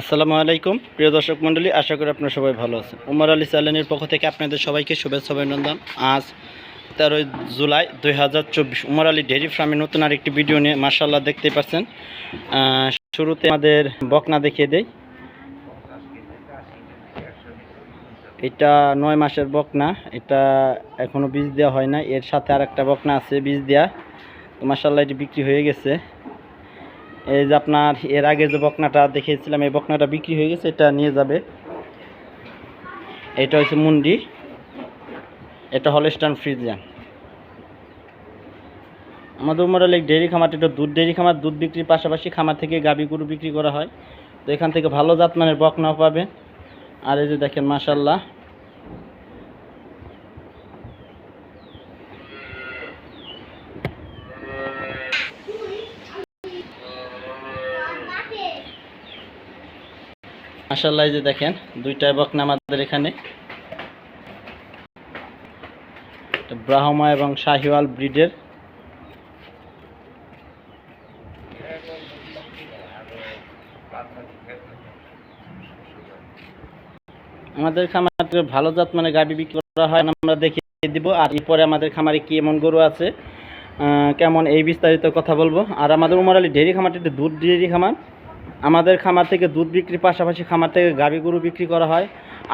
আসসালামু আলাইকুম। প্রিয় দর্শক মণ্ডলী, আশা করি আপনারা সবাই ভালো আছেন। উমর আলী চ্যানেলের পক্ষ থেকে আপনাদের সবাইকে শুভেচ্ছা অভিনন্দন। আজ তেরোই জুলাই দুই হাজার চব্বিশ, উমর আলী ডেয়ারি ফার্মে নতুন আরেকটি ভিডিও নিয়ে মার্শাল্লাহ দেখতে পাচ্ছেন। শুরুতে আমাদের বকনা দেখিয়ে দেই। এটা নয় মাসের বকনা, এটা এখনও বীজ দেওয়া হয় না এর সাথে আর একটা বকনা আছে, বীজ দেওয়া তো মার্শাল্লাহ এটি বিক্রি হয়ে গেছে। এই যে আপনার এর আগে যে বকনাটা দেখিয়েছিলাম, এই বকনাটা বিক্রি হয়ে গেছে, এটা নিয়ে যাবে। এটা হচ্ছে মুন্ডি। এটা হলস্টান ফ্রিজিয়ান আমাদের উমর লেক ডেয়ারি খামার, এটা দুধ ডেয়ারি খামার, দুধ বিক্রির পাশাপাশি খামার থেকে গাবি গরু বিক্রি করা হয়। তো এখান থেকে ভালো জাতমানের বকনাও পাবেন আর এই যে দেখেন মাশাল্লাহ মাশাল্লাহ এই যে দেখেন দুইটা বকনা আমাদের এখানে। ব্রাহ্মা এবং শাহিওয়াল ব্রিডের। আমাদের খামারে ভালো জাত মানে গাবি বিক্রি করা হয় আমরা দেখিয়ে দিব। আর এরপরে আমাদের খামারে কি এমন গরু আছে কেমন, এই বিস্তারিত কথা বলব। আর আমাদের উমর আলী ডেয়ারি খামারটি একটি দুধ ডেয়ারি খামার। আমাদের খামার থেকে দুধ বিক্রির পাশাপাশি খামার থেকে গাভী গরু বিক্রি করা হয়।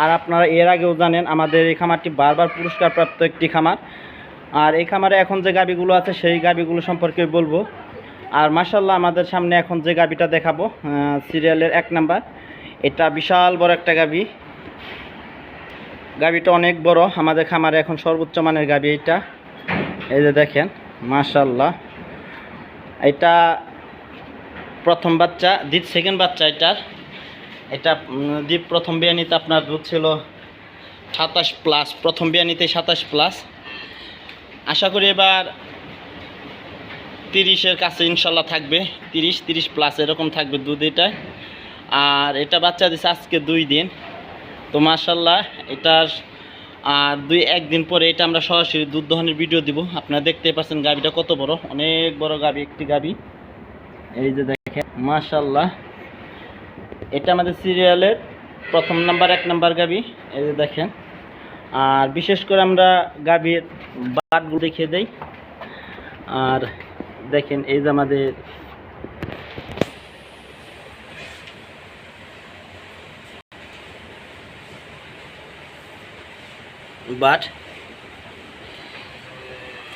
আর আপনারা এর আগেও জানেন, আমাদের এই খামারটি বারবার পুরস্কার প্রাপ্ত একটি খামার। আর এই খামারে এখন যে গাভীগুলো আছে, সেই গাভীগুলো সম্পর্কে বলব। আর মাসাল্লাহ আমাদের সামনে এখন যে গাভীটা দেখাবো সিরিয়ালের এক নাম্বার। এটা বিশাল বড় একটা গাভী গাভীটা অনেক বড়। আমাদের খামারে এখন সর্বোচ্চ মানের গাভী এটা এই যে দেখেন মাশাল্লাহ এটা প্রথম বাচ্চা, দ্বিত সেকেন্ড বাচ্চা এটার এটা দ্বীপ প্রথম বিয়ানিতে আপনার দুধ ছিল সাতাশ প্লাস প্রথম বিয়ানিতে সাতাশ প্লাস আশা করি এবার তিরিশের কাছে ইনশাল্লাহ থাকবে, তিরিশ তিরিশ প্লাস এরকম থাকবে দুধ এটা। আর এটা বাচ্চা দিচ্ছে আজকে দুই দিন। তো মাশাল্লাহ, এটার, আর দুই, একদিন পরে এটা আমরা সরাসরি দুধ দহনের ভিডিও দিব। আপনারা দেখতে পাচ্ছেন গাবিটা কত বড়, অনেক বড় গাবি, একটি গাবি। এই যে দেখেন মাশাল্লাহ এটা আমাদের সিরিয়ালের প্রথম নাম্বার, এক নাম্বার গাবি। এই যে দেখেন। আর বিশেষ করে আমরা গাবির বাটগুলো দেখিয়ে দেই। আর দেখেন, এই যে আমাদের বাট,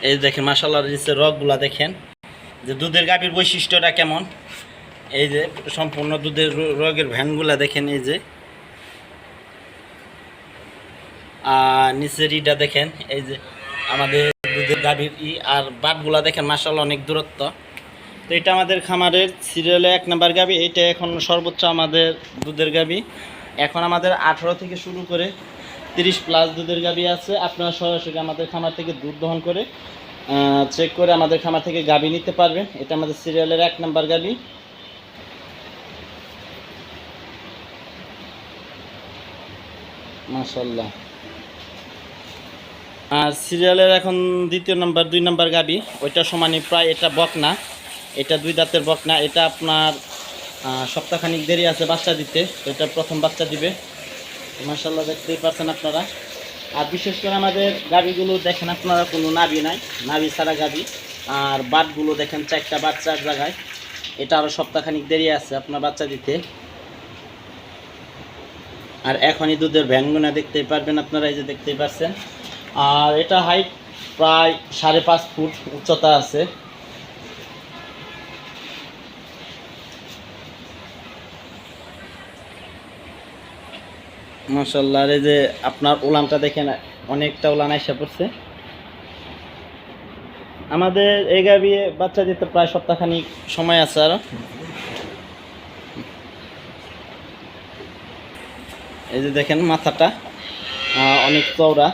এই দেখেন মাসাল্লাহ রগগুলা দেখেন। যে দুধের গাভীর বৈশিষ্ট্যটা কেমন? এই যে সম্পূর্ণ দুধের রগের ভ্যানগুলা দেখেন এই যে। আর নিচের ইটা দেখেন, এই যে আমাদের দুধের গাভীর ই আর বাটগুলা দেখেন মাসাল্লাহ অনেক দূরত্ব। তো এটা আমাদের খামারের সিরিয়ালে এক নাম্বার গাভী এটা এখন সর্বোচ্চ আমাদের দুধের গাভী। এখন আমাদের আঠারো থেকে শুরু করে তিরিশ প্লাস দুধের গাভী আছে। আপনারা সরাসরি আমাদের খামার থেকে দুধ দহন করে চেক করে আমাদের খামার থেকে গাবি নিতে পারবেন। এটা আমাদের সিরিয়ালের এক নাম্বার গাভী মাশাল্লাহ আর সিরিয়ালের এখন দ্বিতীয় নাম্বার, দুই নাম্বার গাবি। ওইটা সমানই প্রায় এটা বকনা। এটা দুই দাঁতের বকনা। এটা আপনার সপ্তাহখানিক দেরি আছে বাচ্চা দিতে। তো এটা প্রথম বাচ্চা দিবে। মার্শাল্লাহ দেখতেই পাচ্ছেন আপনারা। আর বিশেষ করে আমাদের গাবিগুলো দেখেন আপনারা, কোনো নাবি নাই নাবি ছাড়া গাবি আর বাটগুলো দেখেন চারটা বাচ্চার জায়গায়। এটা আরও সপ্তাহখানিক দেরি আছে আপনার বাচ্চা দিতে। আর এখনই দুধের ভ্যানগুনা দেখতেই পারবেন আপনারা, এই যে দেখতেই পাচ্ছেন আর এটা হাইট প্রায় সাড়ে পাঁচ ফুট উচ্চতা আছে। মাসাল্লাহ এই যে আপনার উলানটা দেখেন, অনেকটা উলান এসে পড়ছে। আমাদের এই গাবি বাচ্চা দিতে প্রায় সপ্তাহখানিক সময় আছে আরও। এই যে দেখেন মাথাটা অনেক চওড়া,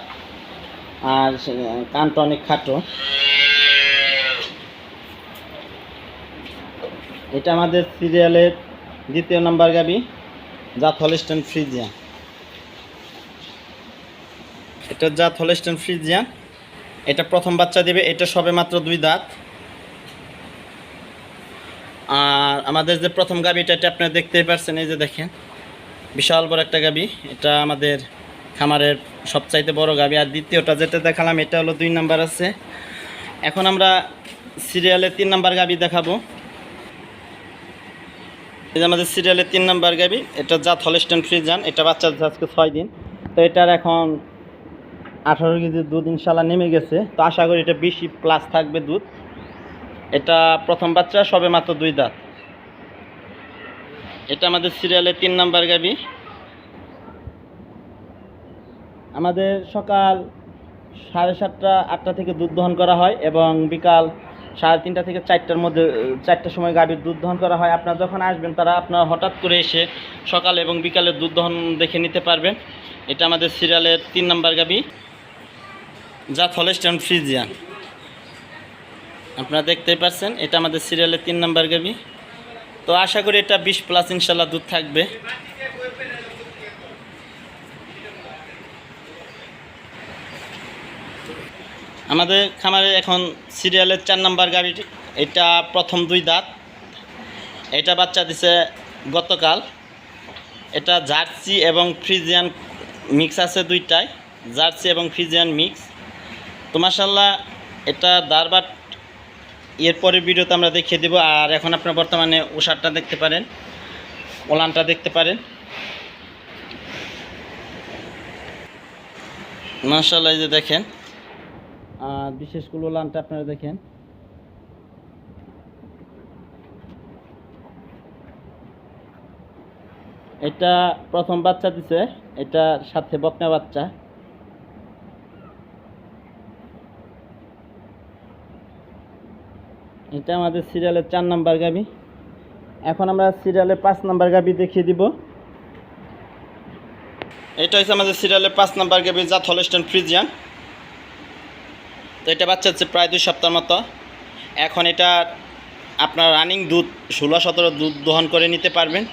আর কানটা অনেক খাটো। এটা আমাদের সিরিয়ালের দ্বিতীয় নাম্বার গাবি হলিস্টন ফ্রিজিয়া। এটা জাত হলিস্টন ফ্রিজিয়া এটা প্রথম বাচ্চা দেবে, এটা সবে মাত্র দুই দাঁত। আর আমাদের যে প্রথম গাবিটা এটা আপনারা দেখতেই পারছেন, এই যে দেখেন। বিশাল বড় একটা গাবি, এটা আমাদের খামারের সবচাইতে বড় গাবি। আর দ্বিতীয়টা যেটা দেখালাম, এটা হলো দুই নাম্বার আছে। এখন আমরা সিরিয়ালে তিন নাম্বার গাবি দেখাবো। এই যে আমাদের সিরিয়ালের তিন নাম্বার গাবি, এটা জাত হলস্টেন ফ্রিজান এটা বাচ্চা আজকে ছয় দিন। তো এটার এখন আঠারো কেজি দুধ ইনশাল্লাহ নেমে গেছে। তো আশা করি এটা বেশি প্লাস থাকবে দুধ। এটা প্রথম বাচ্চা, সবে মাত্র দুই দাঁত। এটা আমাদের সিরিয়ালের তিন নাম্বার গাবি। আমাদের সকাল সাড়ে সাতটা, আটটা থেকে দুধ দহন করা হয় এবং বিকাল সাড়ে তিনটা থেকে চারটার মধ্যে, চারটার সময় গাভীর দুধ দহন করা হয়। আপনারা যখন আসবেন, তারা আপনারা হঠাৎ করে এসে সকাল এবং বিকালে দুধ দহন দেখে নিতে পারবেন। এটা আমাদের সিরিয়ালের তিন নাম্বার গাবি। জাত হলেস্টার্ন ফ্রিজিয়ান আপনারা দেখতেই পাচ্ছেন এটা আমাদের সিরিয়ালের তিন নাম্বার গাবি। তো আশা করি এটা বিশ প্লাস ইনশাল্লাহ দুধ থাকবে। আমাদের খামারে এখন সিরিয়ালের চার নাম্বার গাড়িটি এটা প্রথম দুই দাঁত। এটা বাচ্চা দিছে গতকাল। এটা জার্সি এবং ফ্রিজিয়ান মিক্স আছে দুইটাই, জার্সি এবং ফ্রিজিয়ান মিক্স। তো মাসাল্লাহ এটা দারবাট, এরপরের ভিডিওতে আমরা দেখিয়ে দেবো। আর এখন আপনারা বর্তমানে ওষারটা দেখতে পারেন, ওলানটা দেখতে পারেন। মাসাল্লাহ এই যে দেখেন। আর বিশেষ করে ওলানটা আপনারা দেখেন। এটা প্রথম বাচ্চা দিছে এটা সাথে বকনা বাচ্চা। এটা আমাদের সিরিয়ালের চার নাম্বার গাবি। এখন আমরা সিরিয়ালের পাঁচ নাম্বার গাবি দেখিয়ে দিব। এটা হচ্ছে আমাদের সিরিয়ালের পাঁচ নাম্বার গাবি জাত হলস্টন ফ্রিজিয়ান। তো এটা বাচ্চা হচ্ছে প্রায় দুই সপ্তাহ মতো। এখন এটা আপনার রানিং দুধ, ষোলো সতেরো দুধ দহন করে নিতে পারবেন।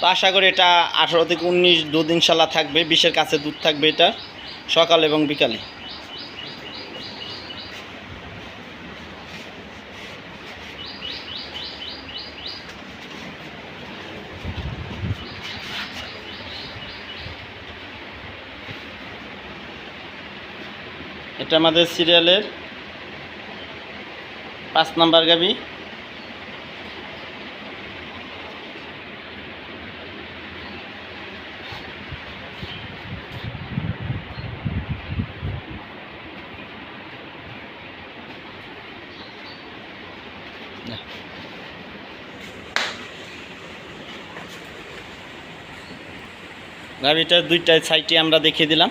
তো আশা করি এটা আঠারো থেকে উনিশ দুধ ইনশাল্লাহ থাকবে, বিশের কাছে দুধ থাকবে এটা, সকাল এবং বিকালে। এটা আমাদের সিরিয়ালের পাঁচ নাম্বার গাবি। গাবিটার দুইটা সাইটে আমরা দেখিয়ে দিলাম।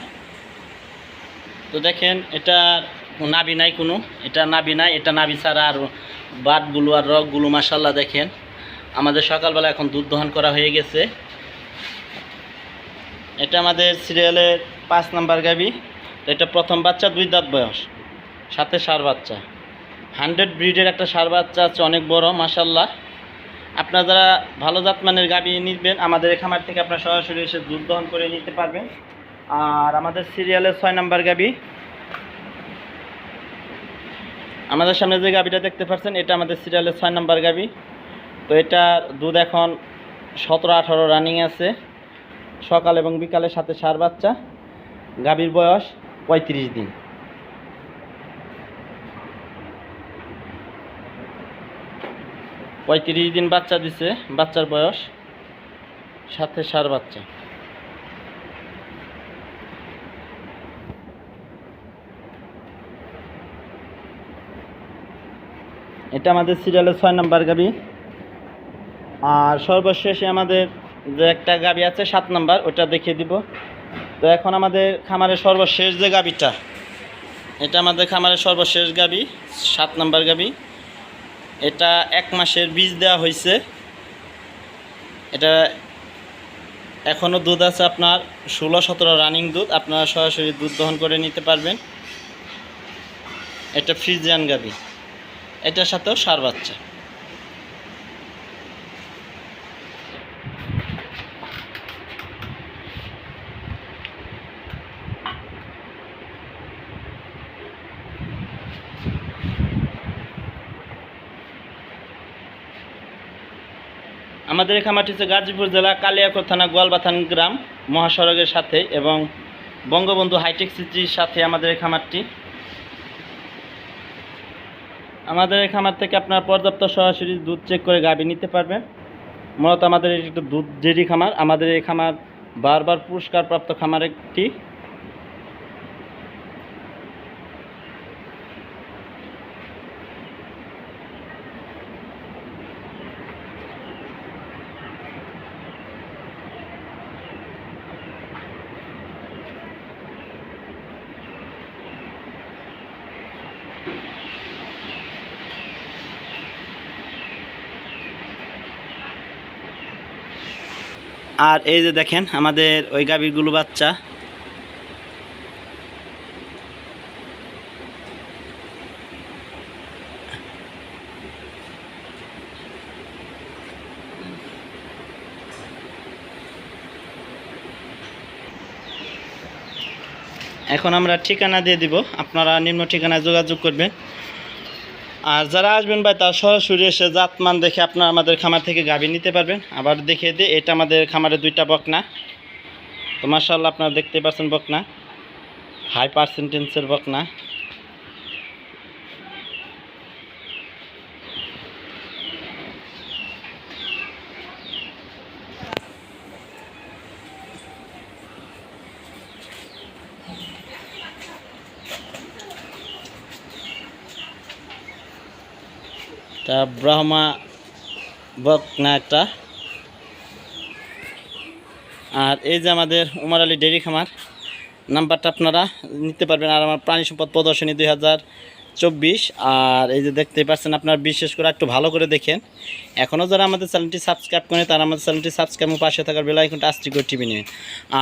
তো দেখেন, এটা নাবি নাই কোনো। এটা নাবি নাই, এটা নাবি ছাড়া আর বাটগুলো আর রগগুলো মাসাল্লাহ দেখেন। আমাদের সকালবেলা এখন দুধ দহন করা হয়ে গেছে। এটা আমাদের সিরিয়ালের পাঁচ নাম্বার গাবি। তো এটা প্রথম বাচ্চা, দুই দাঁত বয়স। সাথে সার বাচ্চা। হান্ড্রেড ব্রিডের একটা সার বাচ্চা আছে, অনেক বড় মাসাল্লাহ আপনারা যারা ভালো জাতমানের গাবি নিবেন, আমাদের খামার থেকে আপনারা সরাসরি এসে দুধ দহন করে নিতে পারবেন। আর আমাদের সিরিয়ালের ছয় নাম্বার গাবি। আমাদের সামনে যে গাবিটা দেখতে পাচ্ছেন এটা আমাদের সিরিয়ালের ছয় নাম্বার গাবি। তো এটার দুধ এখন সতেরো আঠারো রানিং আছে। সকাল এবং বিকালের সাথে সার বাচ্চা। গাবির বয়স পঁয়ত্রিশ দিন। পঁয়ত্রিশ দিন বাচ্চা দিছে, বাচ্চার বয়স সাথে সার বাচ্চা। এটা আমাদের সিরিয়ালের ছয় নাম্বার গাবি। আর সর্বশেষে আমাদের যে একটা গাবি আছে সাত নাম্বার, ওটা দেখিয়ে দিব। তো এখন আমাদের খামারের সর্বশেষ যে গাবিটা, এটা আমাদের খামারের সর্বশেষ গাবি, সাত নাম্বার গাবি। এটা এক মাসের বীজ দেওয়া হয়েছে। এটা এখনও দুধ আছে আপনার ষোলো, সতেরো রানিং দুধ। আপনারা সরাসরি দুধ দহন করে নিতে পারবেন। এটা ফ্রিজিয়ান গাবি। এটার সাথেও সার বাচ্চা। আমাদের এই খামারটি হচ্ছে গাজীপুর জেলা কালিয়াকোট থানা গোয়ালবাথান গ্রাম মহাসড়কের সাথে এবং বঙ্গবন্ধু হাইটেক সিটির সাথে আমাদের এই খামারটি আমাদের এই খামার থেকে আপনার পর্যাপ্ত সরাসরি দুধ চেক করে গাভী নিতে পারবেন। মূলত আমাদের একটি দুধ জেরি খামার, আমাদের এই খামার বারবার পুরস্কারপ্রাপ্ত খামার একটি। আর এই যে দেখেন, আমাদের ওই গাভীরগুলো বাচ্চা। এখন আমরা ঠিকানা দিয়ে দিব। আপনারা নিম্ন ঠিকানায় যোগাযোগ করবেন। আর যারা আসবেন ভাই, তারা সরাসরি এসে জাতমান দেখে আপনার আমাদের খামার থেকে গাভী নিতে পারবেন। আবার দেখিয়ে দিই, এটা আমাদের খামারে দুইটা বকনা। তো মার্শাল্লাহ আপনারা দেখতে পাচ্ছেন বকনা। হাই পার্সেন্টেন্সের বকনা। তা ব্রাহ্মা বকনা একটা। আর এই যে আমাদের উমার আলী ডেরি খামার, নাম্বারটা আপনারা নিতে পারবেন আর আমার প্রাণী সম্পদ প্রদর্শনী দুই চব্বিশ। আর এই যে দেখতে পাচ্ছেন আপনার বিশেষ করে একটু ভালো করে দেখেন। এখনও যারা আমাদের চ্যানেলটি সাবস্ক্রাইব করে তারা আমাদের চ্যানেলটি সাবস্ক্রাইব পাশে থাকার বেলা এখন আস্তি করে টিভি নেবেন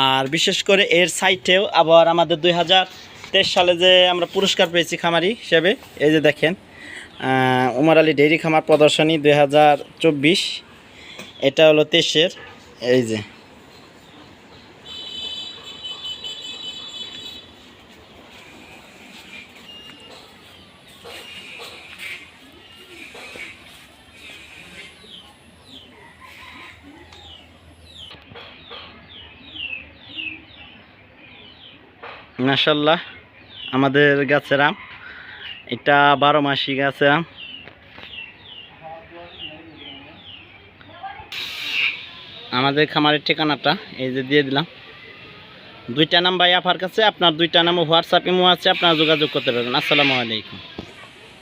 আর বিশেষ করে এর সাইটেও আবার আমাদের দুই হাজার তেইশ সালে যে আমরা পুরস্কার পেয়েছি খামারি হিসেবে, এই যে দেখেন। উমার আলী ডেইরি খামার প্রদর্শনী দুই হাজার চব্বিশ। এটা হলো তেইশের, এই যে। মাসাল্লাহ আমাদের গাছের আম। এটা বারো মাসি গাছ আমাদের খামারের ঠিকানাটা, এই যে দিয়ে দিলাম। দুইটা নাম ভাই আপার কাছে, আপনার দুইটা নাম হোয়াটসঅ্যাপ ইমো আছে, আপনারা যোগাযোগ করতে পারবেন। আসসালামু আলাইকুম।